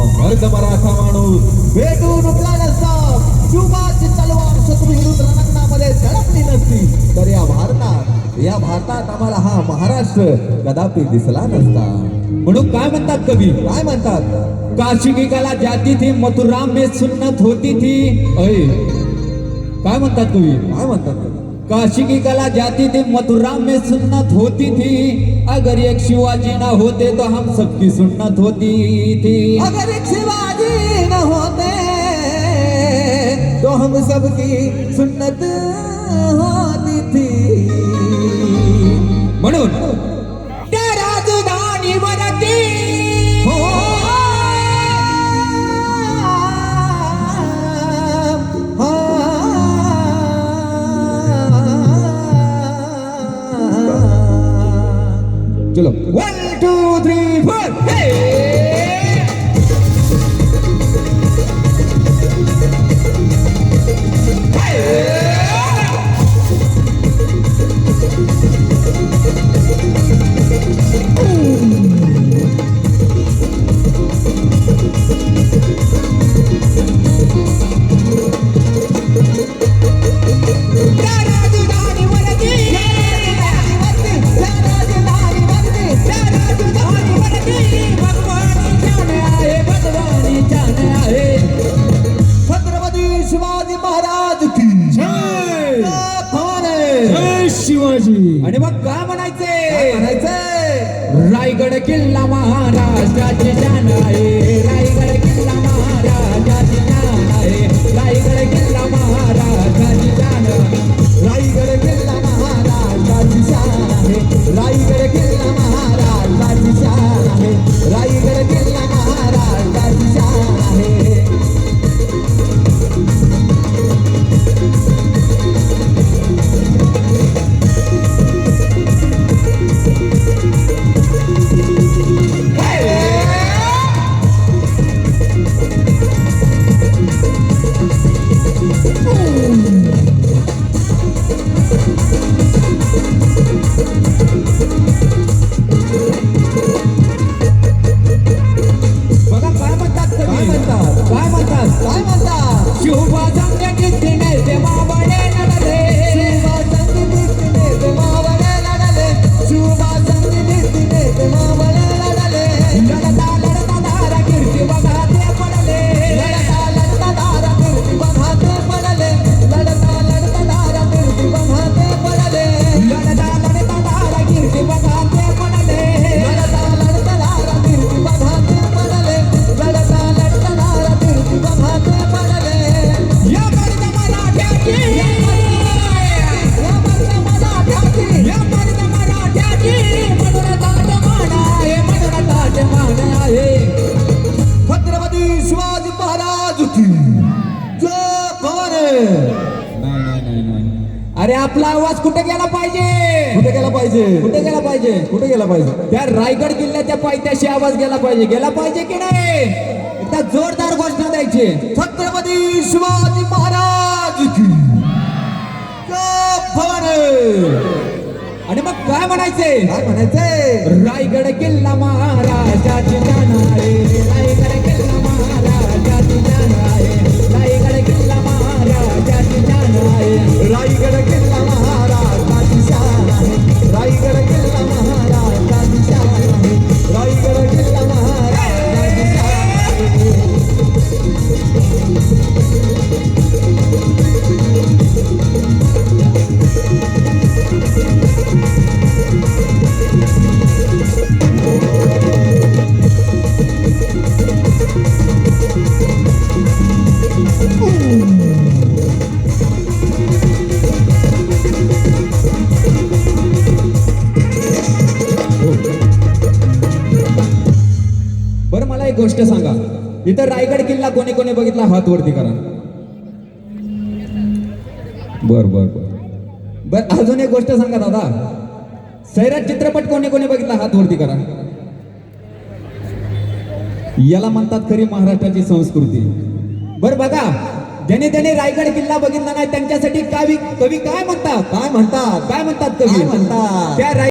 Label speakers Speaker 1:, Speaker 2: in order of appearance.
Speaker 1: अर्ध मराठा माणूस भेटून उठला नसता शिवबाची तलवार शत्रू विरुद्ध रणांगणामध्ये झळकली नसती. तर या भारतात या भारतात आम्हाला हा महाराष्ट्र कदापि दिसला नसता.
Speaker 2: म्हणून काय म्हणतात कवी?
Speaker 1: काय म्हणतात?
Speaker 2: काशी की कला जाती थी मथुराम में सुन्नत होती थी. अय काय म्हणतात कवी?
Speaker 1: काय म्हणतात?
Speaker 2: काशी की कला जाती थी मथुराम में सुन्नत होती थी। अगर एक शिवाजी ना होते तो हम सबकी सुन्नत होती थी।
Speaker 1: अगर एक शिवाजी न होते तो हम सबकी सुन्नत होती थी।
Speaker 2: म्हणून চলো one two three
Speaker 1: four Shivaji.
Speaker 2: आणि मग काय म्हणायचे?
Speaker 1: काय म्हणायचंय
Speaker 2: रायगड किल्ला महाराष्ट्राची जाण आहे रायगड अरे आपला आवाज कुठे गेला पाहिजे?
Speaker 1: कुठे गेला पाहिजे?
Speaker 2: कुठे गेला पाहिजे?
Speaker 1: कुठे गेला पाहिजे?
Speaker 2: त्या रायगड किल्ल्याच्या पायथ्याशी आवाज गेला पाहिजे. गेला पाहिजे की नाही? एकदा जोरदार घोषणा द्यायची.
Speaker 1: छत्रपती शिवाजी महाराज की. जय भवानी
Speaker 2: आणि मग काय म्हणायचे?
Speaker 1: काय म्हणायचंय
Speaker 2: रायगड किल्ला महाराजाची गोष्ट सांगा. इथं रायगड किल्ला कोणी कोणी बघितला? हात वरती करा बर बर बर. बर अजून एक गोष्ट सांगा दादा. सैराट चित्रपट कोणी कोणी बघितला? हात वरती करा याला म्हणतात खरी महाराष्ट्राची संस्कृती. बर बघा. ज्याने त्याने रायगड किल्ला बघितला नाही त्यांच्यासाठी कवी कवी काय म्हणतात?
Speaker 1: काय म्हणतात?
Speaker 2: काय म्हणतात कवी?
Speaker 1: म्हणतात?
Speaker 2: त्या